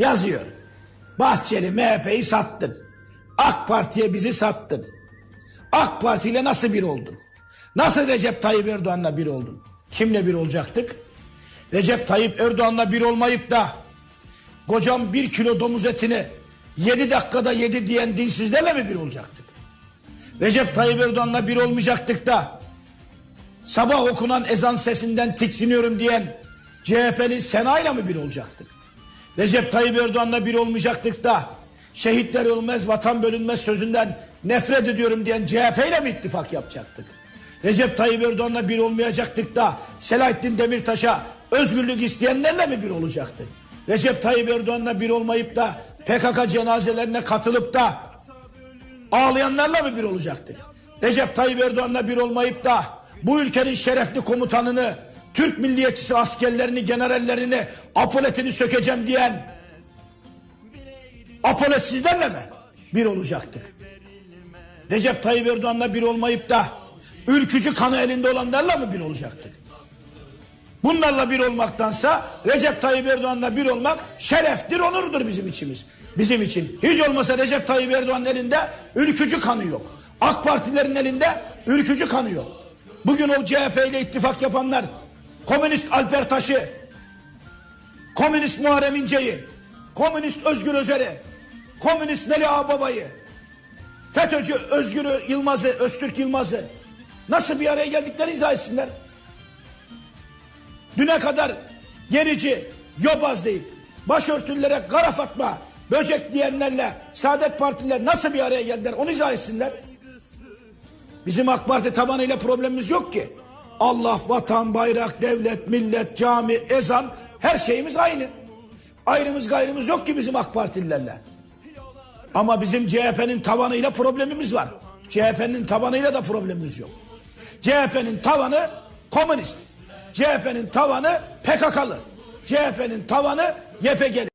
Yazıyor. Bahçeli MHP'yi sattın. AK Parti'ye bizi sattın. AK Parti ile nasıl bir oldun? Nasıl Recep Tayyip Erdoğan'la bir oldun? Kimle bir olacaktık? Recep Tayyip Erdoğan'la bir olmayıp da kocam bir kilo domuz etini yedi dakikada yedi diyen dinsizlerle mi bir olacaktık? Recep Tayyip Erdoğan'la bir olmayacaktık da sabah okunan ezan sesinden tiksiniyorum diyen CHP'li Sena'yla mı bir olacaktık? Recep Tayyip Erdoğan'la bir olmayacaktık da şehitler ölmez vatan bölünmez sözünden nefret ediyorum diyen CHP ile mi ittifak yapacaktık? Recep Tayyip Erdoğan'la bir olmayacaktık da Selahattin Demirtaş'a özgürlük isteyenlerle mi bir olacaktık? Recep Tayyip Erdoğan'la bir olmayıp da PKK cenazelerine katılıp da ağlayanlarla mı bir olacaktık? Recep Tayyip Erdoğan'la bir olmayıp da bu ülkenin şerefli komutanını, Türk milliyetçisi askerlerini, generallerini, apoletini sökeceğim diyen apoletsizlerle mi bir olacaktık? Recep Tayyip Erdoğan'la bir olmayıp da ülkücü kanı elinde olanlarla mı bir olacaktık? Bunlarla bir olmaktansa Recep Tayyip Erdoğan'la bir olmak şereftir, onurdur bizim içimiz. Bizim için. Hiç olmasa Recep Tayyip Erdoğan'ın elinde ülkücü kanı yok. AK Partilerin elinde ülkücü kanı yok. Bugün o CHP ile ittifak yapanlar Komünist Alper Taş'ı, Komünist Muharrem İnce'yi, Komünist Özgür Özel'i, Komünist Veli Ağbaba'yı, FETÖ'cü Özgür Yılmaz'ı, Öztürk Yılmaz'ı nasıl bir araya geldiklerini izah etsinler. Düne kadar gerici, yobaz deyip başörtülere kara fatma, böcek diyenlerle Saadet Partiler nasıl bir araya geldiler onu izah etsinler. Bizim AK Parti tabanıyla problemimiz yok ki. Allah, vatan, bayrak, devlet, millet, cami, ezan her şeyimiz aynı. Ayrımız gayrımız yok ki bizim AK Partililerle. Ama bizim CHP'nin tabanıyla problemimiz var. CHP'nin tabanıyla da problemimiz yok. CHP'nin tavanı komünist. CHP'nin tavanı PKK'lı. CHP'nin tavanı YPG'li.